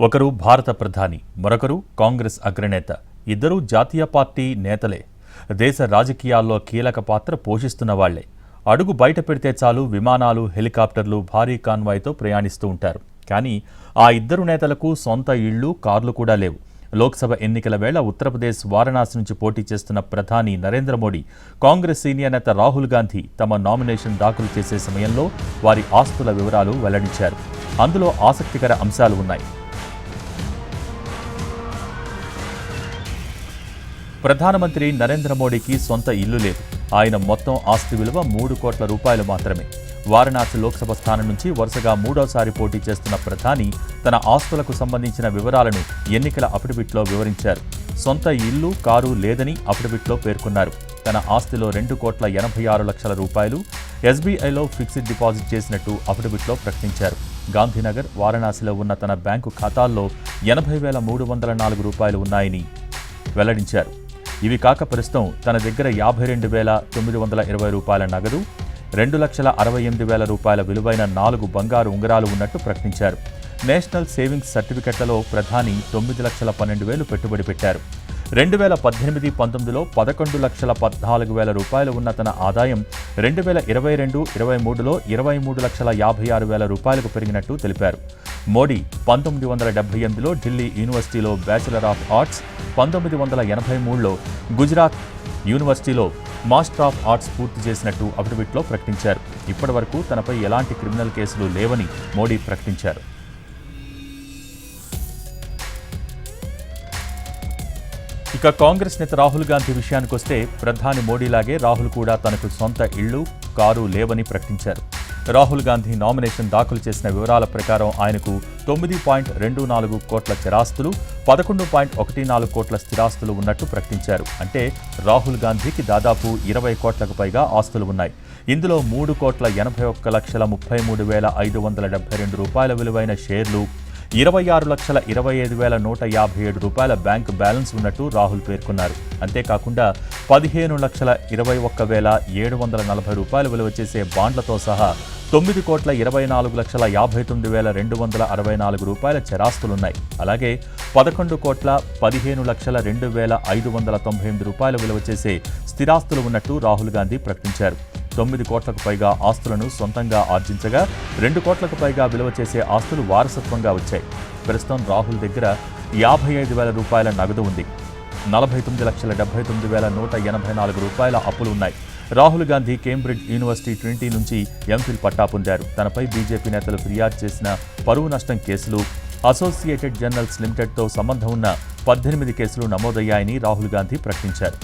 ఒకరు భారత ప్రధాని మరొకరు కాంగ్రెస్ అగ్రనేత. ఇద్దరూ జాతీయ పార్టీ నేతలే. దేశ రాజకీయాల్లో కీలక పాత్ర పోషిస్తున్న వాళ్ళే. అడుగు బయట పెడితే చాలు విమానాలు హెలికాప్టర్లు భారీ కాన్వాయ్తో ప్రయాణిస్తూ ఉంటారు. కానీ ఆ ఇద్దరు నేతలకు సొంత ఇళ్ళు కార్లు కూడా లేవు. లోక్సభ ఎన్నికల వేళ ఉత్తరప్రదేశ్ వారణాసి నుంచి పోటీ చేస్తున్న ప్రధాని నరేంద్ర మోడీ కాంగ్రెస్ సీనియర్ నేత రాహుల్ గాంధీ తమ నామినేషన్ దాఖలు చేసే సమయంలో వారి ఆస్తుల వివరాలు వెల్లడించారు. అందులో ఆసక్తికర అంశాలు ఉన్నాయి. ప్రధానమంత్రి నరేంద్ర మోడీకి సొంత ఇల్లు లేదు. ఆయన మొత్తం ఆస్తి విలువ మూడు కోట్ల రూపాయలు మాత్రమే. వారణాసి లోక్సభ స్థానం నుంచి వరుసగా మూడోసారి పోటీ చేస్తున్న ప్రధాని తన ఆస్తులకు సంబంధించిన వివరాలను ఎన్నికల అఫిడవిట్లో వివరించారు. సొంత ఇల్లు కారు లేదని అఫిడవిట్లో పేర్కొన్నారు. తన ఆస్తిలో రెండు కోట్ల ఎనభై ఆరు లక్షల రూపాయలు ఎస్బీఐలో ఫిక్స్డ్ డిపాజిట్ చేసినట్టు అఫిడవిట్లో ప్రకటించారు. గాంధీనగర్ వారణాసిలో ఉన్న తన బ్యాంకు ఖాతాల్లో ఎనభై వేల మూడు వందల నాలుగు రూపాయలు ఉన్నాయని వెల్లడించారు. ఇవి కాక ప్రస్తుతం తన దగ్గర యాభై రెండు వేల తొమ్మిది వందల ఇరవై రూపాయల నగదు రెండు లక్షల అరవై ఎనిమిది వేల రూపాయల విలువైన నాలుగు బంగారు ఉంగరాలు ఉన్నట్టు ప్రకటించారు. నేషనల్ సేవింగ్స్ సర్టిఫికెట్లలో ప్రధాని తొమ్మిది లక్షల పన్నెండు వేలు పెట్టుబడి పెట్టారు. రెండు వేల పద్దెనిమిది పంతొమ్మిదిలో పదకొండు లక్షల పద్నాలుగు వేల రూపాయలు ఉన్న తన ఆదాయం రెండు వేల ఇరవై రెండు ఇరవై మూడులో ఇరవై మూడు లక్షల యాభై ఆరు వేల రూపాయలకు పెరిగినట్టు తెలిపారు. మోడీ పంతొమ్మిది వందల డెబ్బై ఎనిమిదిలో ఢిల్లీ యూనివర్సిటీలో బ్యాచిలర్ ఆఫ్ ఆర్ట్స్ పంతొమ్మిది వందల ఎనభై మూడులో గుజరాత్ యూనివర్సిటీలో మాస్టర్ ఆఫ్ ఆర్ట్స్ పూర్తి చేసినట్టు అఫిడవిట్లో ప్రకటించారు. ఇప్పటివరకు తనపై ఎలాంటి క్రిమినల్ కేసులు లేవని మోడీ ప్రకటించారు. ఇక కాంగ్రెస్ నేత రాహుల్ గాంధీ విషయానికొస్తే ప్రధాని మోడీలాగే రాహుల్ కూడా తనకు సొంత ఇళ్ళు కారు లేవని ప్రకటించారు. రాహుల్ గాంధీ నామినేషన్ దాఖలు చేసిన వివరాల ప్రకారం ఆయనకు తొమ్మిది పాయింట్ రెండు నాలుగు కోట్ల చరాస్తులు పదకొండు పాయింట్ ఒకటి నాలుగు కోట్ల స్థిరాస్తులు ఉన్నట్టు ప్రకటించారు. అంటే రాహుల్ గాంధీకి దాదాపు ఇరవై కోట్లకు పైగా ఆస్తులు ఉన్నాయి. ఇందులో మూడు కోట్ల ఎనభై ఒక్క లక్షల ముప్పై మూడు వేల ఐదు వందల డెబ్బై రెండు రూపాయల విలువైన షేర్లు ఇరవై ఆరు లక్షల ఇరవై ఐదు వేల నూట యాభై ఏడు రూపాయల బ్యాంకు బ్యాలెన్స్ ఉన్నట్టు రాహుల్ పేర్కొన్నారు. అంతేకాకుండా పదిహేను లక్షల ఇరవై ఒక్క వేల ఏడు వందల నలభై రూపాయలు విలువ చేసే బాండ్లతో సహా తొమ్మిది కోట్ల ఇరవై నాలుగు లక్షల యాభై తొమ్మిది వేల రెండు వందల అరవై నాలుగు రూపాయల చరాస్తులున్నాయి. అలాగే పదకొండు కోట్ల పదిహేను లక్షల రెండు వేల ఐదు వందల తొంభై ఎనిమిది రూపాయల విలువ చేసే స్థిరాస్తులు ఉన్నట్టు రాహుల్ గాంధీ ప్రకటించారు. తొమ్మిది కోట్లకు పైగా ఆస్తులను సొంతంగా ఆర్జించగా రెండు కోట్లకు పైగా విలువ చేసే ఆస్తులు వారసత్వంగా వచ్చాయి. ప్రస్తుతం రాహుల్ దగ్గర యాభై ఐదు వేల రూపాయల నగదు ఉంది. నలభై తొమ్మిది లక్షల డెబ్బై తొమ్మిది వేల నూట ఎనభై నాలుగు రూపాయల అప్పులు ఉన్నాయి. Rahul Gandhi Cambridge university Trinity నుంచి ఎంఫిల్ పట్టా పొందారు. తనపై బీజేపీ నేతలు ఫిర్యాదు చేసిన పరువు నష్టం కేసులు అసోసియేటెడ్ జర్నల్స్ లిమిటెడ్తో సంబంధం ఉన్న పద్దెనిమిది కేసులు నమోదయ్యాయని రాహుల్ గాంధీ ప్రకటించారు.